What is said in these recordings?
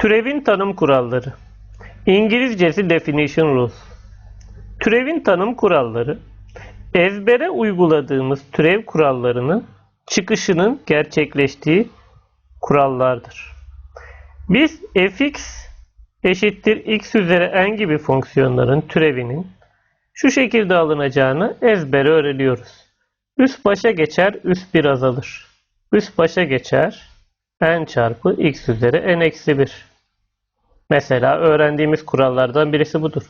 Türevin tanım kuralları. İngilizcesi definition rules. Türevin tanım kuralları ezbere uyguladığımız türev kurallarının çıkışının gerçekleştiği kurallardır. Biz fx eşittir x üzeri n gibi fonksiyonların türevinin şu şekilde alınacağını ezbere öğreniyoruz. Üst başa geçer, üst bir azalır. Üst başa geçer, n çarpı x üzeri n eksi 1. Mesela öğrendiğimiz kurallardan birisi budur.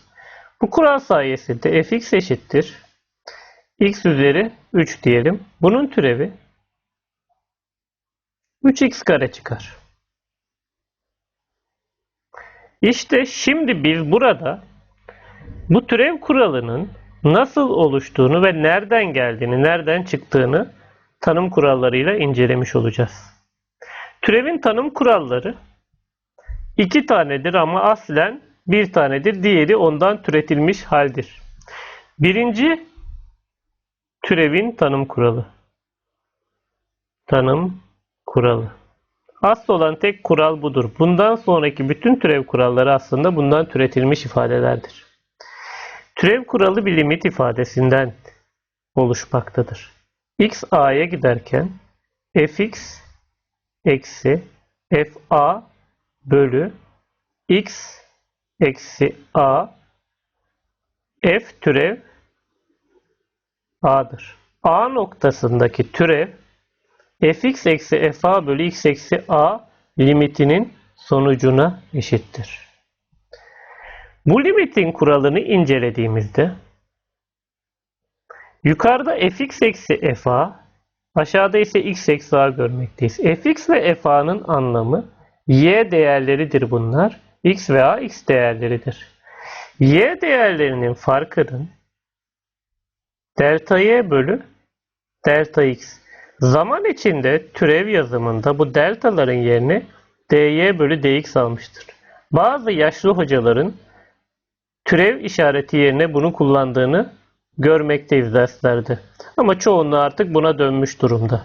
Bu kural sayesinde fx eşittir x üzeri 3 diyelim. Bunun türevi 3x kare çıkar. İşte şimdi biz burada bu türev kuralının nasıl oluştuğunu ve nereden geldiğini, nereden çıktığını tanım kurallarıyla incelemiş olacağız. Türevin tanım kuralları iki tanedir ama aslen bir tanedir. Diğeri ondan türetilmiş haldir. Birinci türevin tanım kuralı. Tanım kuralı. Asıl olan tek kural budur. Bundan sonraki bütün türev kuralları aslında bundan türetilmiş ifadelerdir. Türev kuralı bir limit ifadesinden oluşmaktadır. x a'ya giderken fx eksi fa bölü x eksi a f türev a'dır. A noktasındaki türev fx eksi fa bölü x eksi a limitinin sonucuna eşittir. Bu limitin kuralını incelediğimizde yukarıda fx eksi fa aşağıda ise x eksi a görmekteyiz. fx ve fa'nın anlamı y değerleridir bunlar. x ve a x değerleridir. y değerlerinin farkının delta y bölü delta x. Zaman içinde türev yazımında bu deltaların yerini dy bölü dx almıştır. Bazı yaşlı hocaların türev işareti yerine bunu kullandığını görmekteyiz derslerde. Ama çoğunluğu artık buna dönmüş durumda.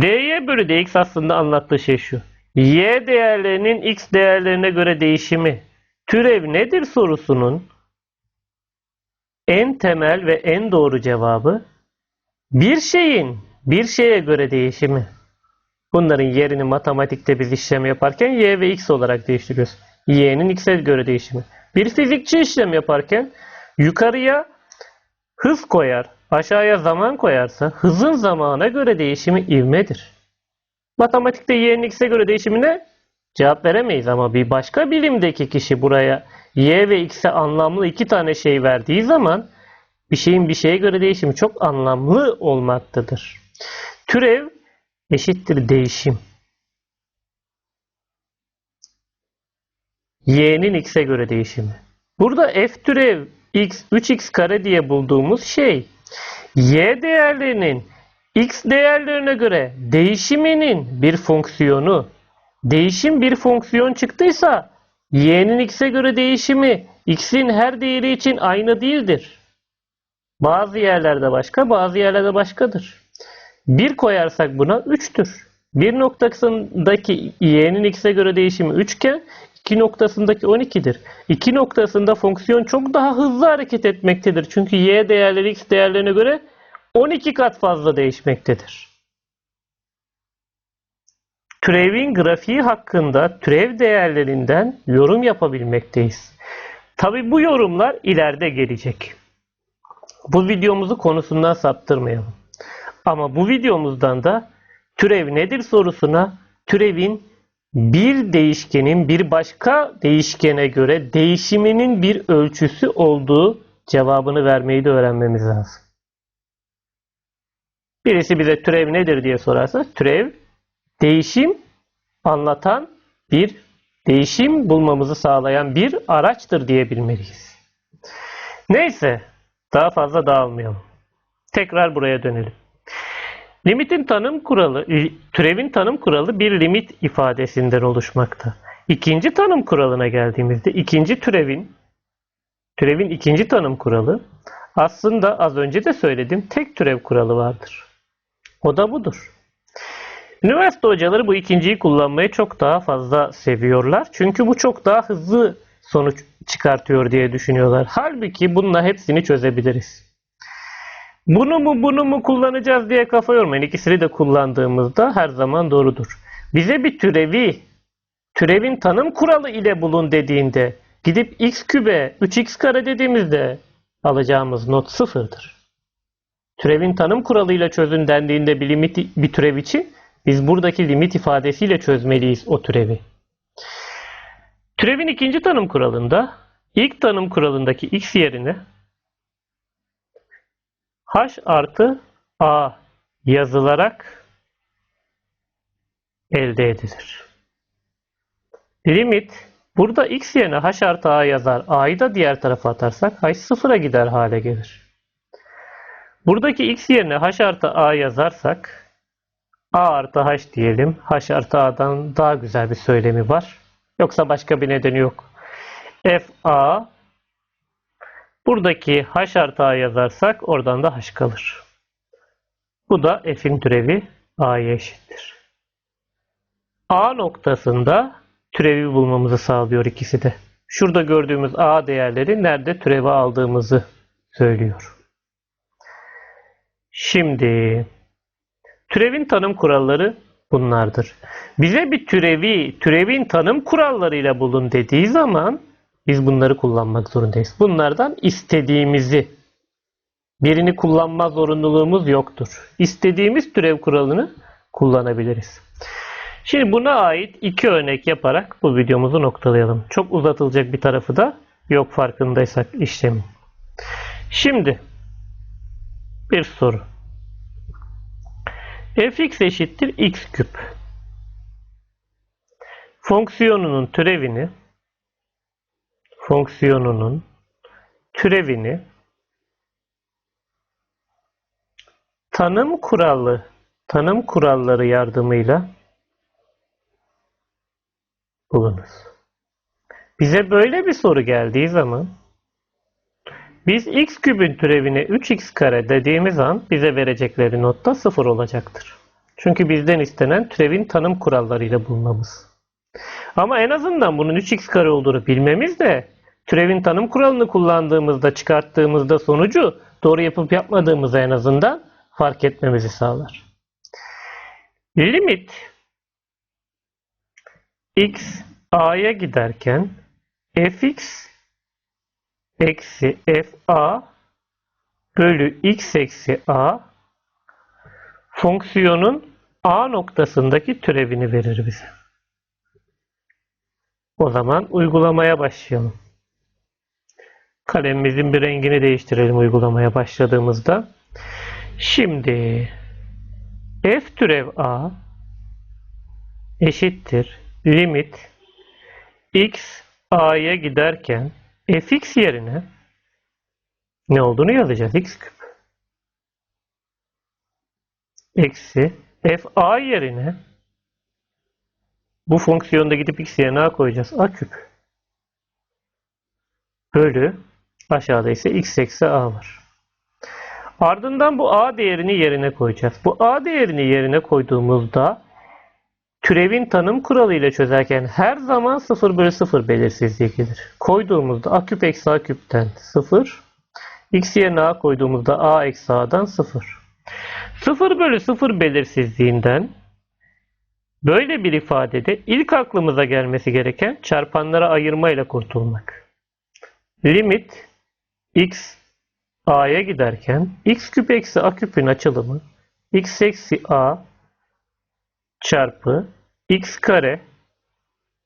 dy bölü dx aslında anlattığı şey şu. Y değerlerinin x değerlerine göre değişimi türev nedir sorusunun en temel ve en doğru cevabı bir şeyin bir şeye göre değişimi. Bunların yerini matematikte biz işlem yaparken y ve x olarak değiştiriyoruz. y'nin x'e göre değişimi. Bir fizikçi işlem yaparken yukarıya hız koyar, aşağıya zaman koyarsa hızın zamana göre değişimi ivmedir. Matematikte y'nin x'e göre değişimine cevap veremeyiz ama bir başka bilimdeki kişi buraya y ve x'e anlamlı iki tane şey verdiği zaman bir şeyin bir şeye göre değişimi çok anlamlı olmaktadır. Türev eşittir değişim. y'nin x'e göre değişimi. Burada f türev x 3x kare diye bulduğumuz şey y değerlerinin x değerlerine göre değişiminin bir fonksiyonu. Değişim bir fonksiyon çıktıysa y'nin x'e göre değişimi x'in her değeri için aynı değildir. Bazı yerlerde başka, bazı yerlerde başkadır. 1 koyarsak buna 3'tür. Bir noktasındaki y'nin x'e göre değişimi 3 iken 2 noktasındaki 12'dir. 2 noktasında fonksiyon çok daha hızlı hareket etmektedir. Çünkü y değerleri x değerlerine göre 12 kat fazla değişmektedir. Türevin grafiği hakkında türev değerlerinden yorum yapabilmekteyiz. Tabi bu yorumlar ileride gelecek. Bu videomuzu konusundan saptırmayalım. Ama bu videomuzdan da türev nedir sorusuna türevin bir değişkenin bir başka değişkene göre değişiminin bir ölçüsü olduğu cevabını vermeyi de öğrenmemiz lazım. Birisi bize türev nedir diye sorarsa türev değişim anlatan bir değişim bulmamızı sağlayan bir araçtır diyebilmeliyiz. Neyse daha fazla dağılmayalım. Tekrar buraya dönelim. Limitin tanım kuralı, türevin tanım kuralı bir limit ifadesinden oluşmakta. İkinci tanım kuralına geldiğimizde ikinci türevin türevin ikinci tanım kuralı aslında az önce de söyledim tek türev kuralı vardır. O da budur. Üniversite hocaları bu ikinciyi kullanmayı çok daha fazla seviyorlar. Çünkü bu çok daha hızlı sonuç çıkartıyor diye düşünüyorlar. Halbuki bununla hepsini çözebiliriz. Bunu mu bunu mu kullanacağız diye kafa yormayın. İkisini de kullandığımızda her zaman doğrudur. Bize bir türevi, türevin tanım kuralı ile bulun dediğinde gidip x kübe 3x kare dediğimizde alacağımız not sıfırdır. Türevin tanım kuralıyla çözün dendiğinde bir limit bir türev için biz buradaki limit ifadesiyle çözmeliyiz o türevi. Türevin ikinci tanım kuralında ilk tanım kuralındaki x yerine h artı a yazılarak elde edilir. Limit burada x yerine h artı a yazar. a'yı da diğer tarafa atarsak h sıfıra gider hale gelir. Buradaki x yerine h artı a yazarsak a artı h diyelim. h artı a'dan daha güzel bir söylemi var. Yoksa başka bir nedeni yok. f a buradaki h artı a yazarsak oradan da h kalır. Bu da f'in türevi a'ya eşittir. A noktasında türevi bulmamızı sağlıyor ikisi de. Şurada gördüğümüz A değerleri nerede türevi aldığımızı söylüyor. Şimdi türevin tanım kuralları bunlardır. Bize bir türevi, türevin tanım kurallarıyla bulun dediği zaman biz bunları kullanmak zorundayız. Bunlardan istediğimizi birini kullanma zorunluluğumuz yoktur. İstediğimiz türev kuralını kullanabiliriz. Şimdi buna ait iki örnek yaparak bu videomuzu noktalayalım. Çok uzatılacak bir tarafı da yok farkındaysak işlemi. Şimdi bir soru. fx eşittir x küp. Fonksiyonunun türevini fonksiyonunun türevini tanım kuralı tanım kuralları yardımıyla bulunuz. Bize böyle bir soru geldiği zaman biz x kübün türevine 3x kare dediğimiz an bize verecekleri notta 0 olacaktır. Çünkü bizden istenen türevin tanım kurallarıyla bulmamız. Ama en azından bunun 3x kare olduğunu bilmemiz de türevin tanım kuralını kullandığımızda çıkarttığımızda sonucu doğru yapıp yapmadığımızı en azından fark etmemizi sağlar. Limit x a'ya giderken fx eksi fa bölü x eksi a fonksiyonun a noktasındaki türevini verir bize. O zaman uygulamaya başlayalım. Kalemimizin bir rengini değiştirelim uygulamaya başladığımızda. Şimdi f türev a eşittir limit x a'ya giderken fx yerine ne olduğunu yazacağız. x küp. Eksi f a yerine bu fonksiyonda gidip x yerine a koyacağız. a küp. Bölü aşağıda ise x eksi a var. Ardından bu a değerini yerine koyacağız. Bu a değerini yerine koyduğumuzda türevin tanım kuralı ile çözerken her zaman 0 bölü 0 belirsizliği gelir. Koyduğumuzda a küp eksi a küpten 0. x yerine a koyduğumuzda a eksi a'dan 0. 0 bölü 0 belirsizliğinden böyle bir ifadede ilk aklımıza gelmesi gereken çarpanlara ayırmayla kurtulmak. Limit x a'ya giderken x küp eksi a küpün açılımı x eksi a çarpı x kare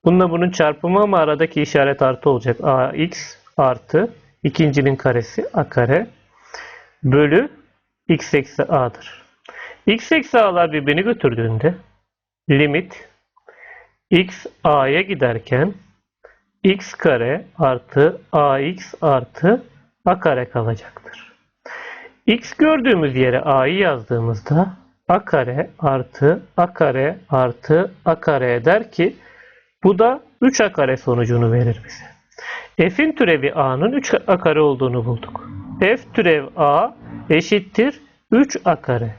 bununla bunun çarpımı ama aradaki işaret artı olacak. ax artı ikincinin karesi a kare bölü x eksi a'dır. x eksi a'lar birbirini götürdüğünde limit x a'ya giderken x kare artı ax artı a kare kalacaktır. x gördüğümüz yere a'yı yazdığımızda a kare artı a kare artı a kare eder ki bu da 3a kare sonucunu verir bize. f'in türevi a'nın 3a kare olduğunu bulduk. f türev a eşittir 3a kare.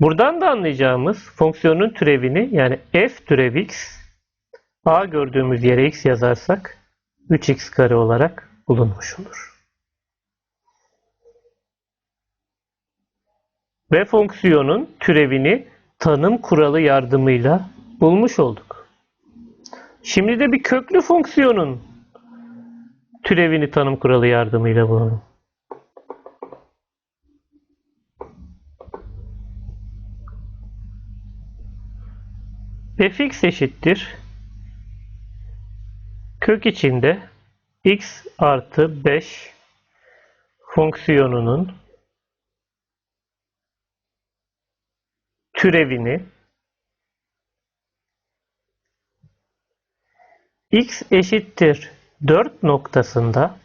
Buradan da anlayacağımız fonksiyonun türevini yani f türev x a gördüğümüz yere x yazarsak 3x kare olarak bulunmuş olur. Ve fonksiyonun türevini tanım kuralı yardımıyla bulmuş olduk. Şimdi de bir köklü fonksiyonun türevini tanım kuralı yardımıyla bulalım. fx eşittir kök içinde x artı 5 fonksiyonunun türevini x eşittir 4 noktasında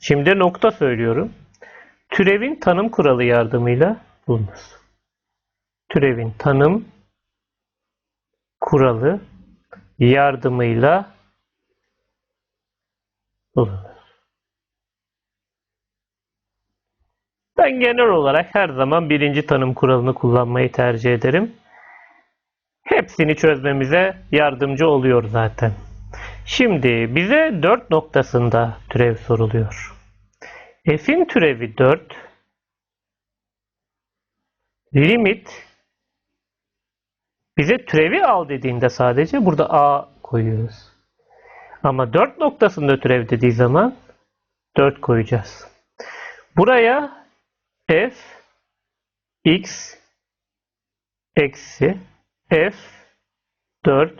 şimdi nokta söylüyorum. Türevin tanım kuralı yardımıyla bulunuz. Türevin tanım kuralı yardımıyla bulunur. Ben genel olarak her zaman birinci tanım kuralını kullanmayı tercih ederim. Hepsini çözmemize yardımcı oluyor zaten. Şimdi bize 4 noktasında türev soruluyor. F'in türevi 4 limit bize türevi al dediğinde sadece burada a koyuyoruz. Ama 4 noktasında türev dediği zaman 4 koyacağız. Buraya f x eksi f 4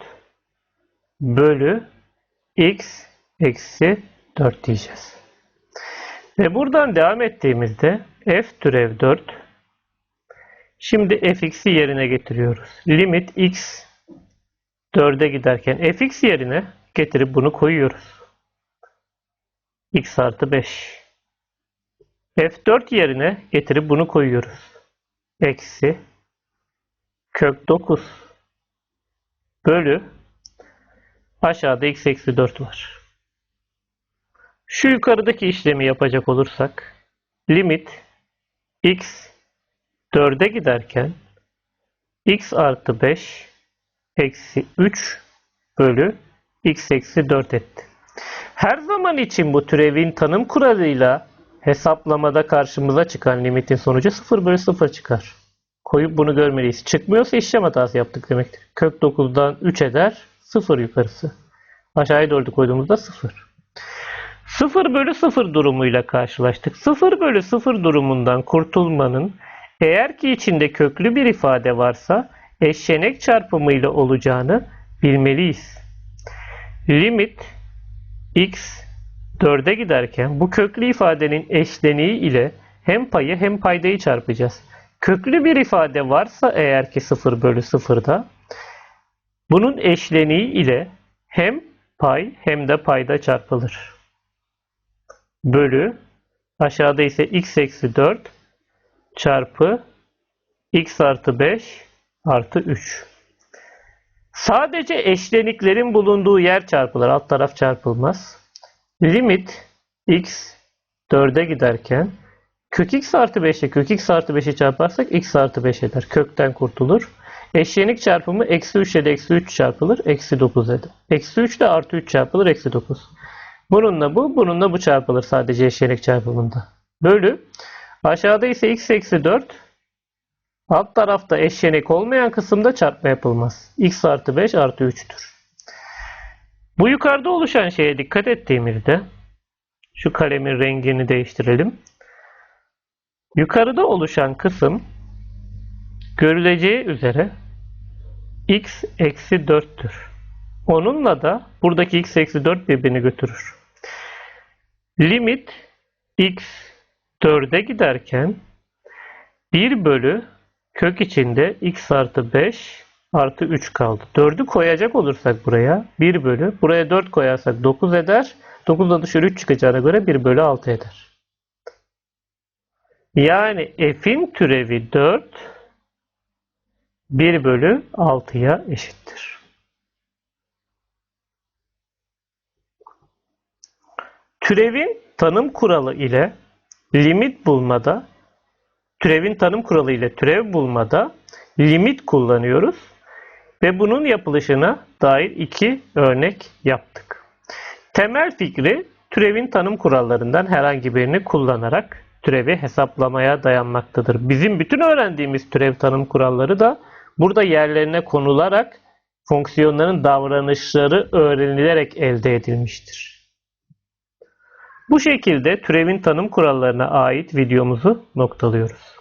bölü x eksi 4 diyeceğiz. Ve buradan devam ettiğimizde f türev 4 şimdi fx'i yerine getiriyoruz. Limit x 4'e giderken fx yerine getirip bunu koyuyoruz. x artı 5 f4 yerine getirip bunu koyuyoruz. Eksi kök 9 bölü aşağıda x eksi 4 var. Şu yukarıdaki işlemi yapacak olursak limit x 4'e giderken x artı 5 eksi 3 bölü x eksi 4 etti. Her zaman için bu türevin tanım kuralıyla hesaplamada karşımıza çıkan limitin sonucu 0 bölü 0 çıkar. Koyup bunu görmeliyiz. Çıkmıyorsa işlem hatası yaptık demektir. Kök 9'dan 3 eder. 0 yukarısı. Aşağıya doğru koyduğumuzda 0. 0 bölü 0 durumuyla karşılaştık. 0 bölü 0 durumundan kurtulmanın eğer ki içinde köklü bir ifade varsa eşlenek çarpımıyla olacağını bilmeliyiz. Limit x 4'e giderken bu köklü ifadenin eşleniği ile hem payı hem paydayı çarpacağız. Köklü bir ifade varsa eğer ki 0 bölü 0'da bunun eşleniği ile hem pay hem de payda çarpılır. Bölü aşağıda ise x eksi 4 çarpı x artı 5 artı 3. Sadece eşleniklerin bulunduğu yer çarpılır. Alt taraf çarpılmaz. Limit x 4'e giderken kök x artı 5'e kök x artı 5'e çarparsak x artı 5 eder. Kökten kurtulur. Eşlenik çarpımı eksi 3 ile eksi 3 çarpılır. Eksi 9 eder. Eksi 3 ile artı 3 çarpılır. Eksi 9. Bununla bu, bununla bu çarpılır sadece eşlenik çarpımında. Bölü. Aşağıda ise x eksi 4 Alt tarafta eşlenik olmayan kısımda çarpma yapılmaz. x artı 5 artı 3'tür. Bu yukarıda oluşan şeye dikkat ettiğimizde şu kalemin rengini değiştirelim. Yukarıda oluşan kısım görüleceği üzere x eksi 4'tür. Onunla da buradaki x eksi 4 birbirini götürür. Limit x 4'e giderken 1 bölü kök içinde x artı 5 artı 3 kaldı. 4'ü koyacak olursak buraya 1 bölü. Buraya 4 koyarsak 9 eder. 9'da dışarı 3 çıkacağına göre 1 bölü 6 eder. Yani f'in türevi 4 1 bölü 6'ya eşittir. Türevin tanım kuralı ile limit bulmada türevin tanım kuralı ile türev bulmada limit kullanıyoruz ve bunun yapılışına dair iki örnek yaptık. Temel fikri türevin tanım kurallarından herhangi birini kullanarak türevi hesaplamaya dayanmaktadır. Bizim bütün öğrendiğimiz türev tanım kuralları da burada yerlerine konularak fonksiyonların davranışları öğrenilerek elde edilmiştir. Bu şekilde türevin tanım kurallarına ait videomuzu noktalıyoruz.